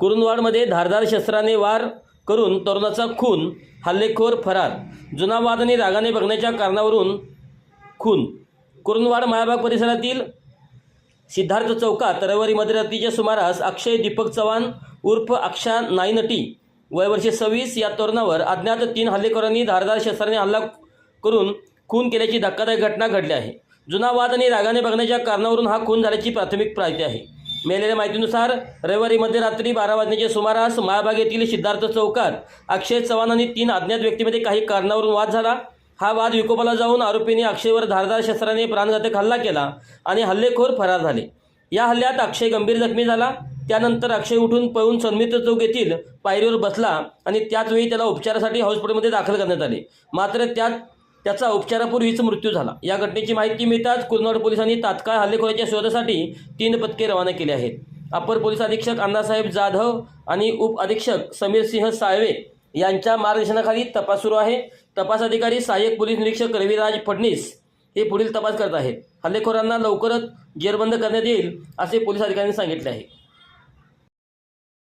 कुरुंदवाडमध्ये धारदार शस्त्राने वार करून तरुणाचा खून हल्लेखोर फरार जुना वाद आणि रागाने बघण्याच्या कारणावरून खून. कुरुंदवाड मायाबाग परिसरातील सिद्धार्थ चौकात रविवारी मध्यरात्रीच्या सुमारास अक्षय दीपक चव्हाण उर्फ अक्षा नाईनटी वयवर्षे सव्वीस या तरुणावर अज्ञात तीन हल्लेखोरांनी धारदार शस्त्राने हल्ला करून खून केल्याची धक्कादायक घटना घडली आहे. जुना वाद आणि रागाने बघण्याच्या कारणावरून हा खून झाल्याची प्राथमिक माहिती आहे. मिळालेल्या माहितीनुसार रविवारी मध्यरात्री बारा वाजण्याच्या सुमारास माळबाग येथील सिद्धार्थ चौकात अक्षय चव्हाण आणि तीन अज्ञात व्यक्तीमध्ये काही कारणावरून वाद झाला. हा वाद विकोपाला जाऊन आरोपींनी अक्षयवर धारदार शस्त्राने प्राणघातक हल्ला केला आणि हल्लेखोर फरार झाले. या हल्ल्यात अक्षय गंभीर जखमी झाला. त्यानंतर अक्षय उठून पळून सन्मित्र चौक येथील पायरीवर बसला आणि त्याच वेळी त्याला उपचारासाठी हॉस्पिटलमध्ये दाखल करण्यात आले. मात्र त्यात त्याचा उपचारापूर्वीच मृत्यू झाला. या घटनेची माहिती मिळताच कुरनवाड पोलिसांनी तात्काळ हल्लेखोराच्या शोधासाठी तीन पथके रवाना केली आहेत. अपर पोलीस अधीक्षक अण्णासाहेब जाधव आणि उप अधीक्षक समीर सिंह साळवे यांच्या मार्गदर्शनाखाली तपास सुरू आहे. तपास अधिकारी सहाय्यक पोलीस निरीक्षक रविराज फडणीस हे पुढील तपास करत आहेत. हल्लेखोरांना लवकरच जेरबंद करण्यात येईल असे पोलीस अधिकाऱ्यांनी सांगितले आहे.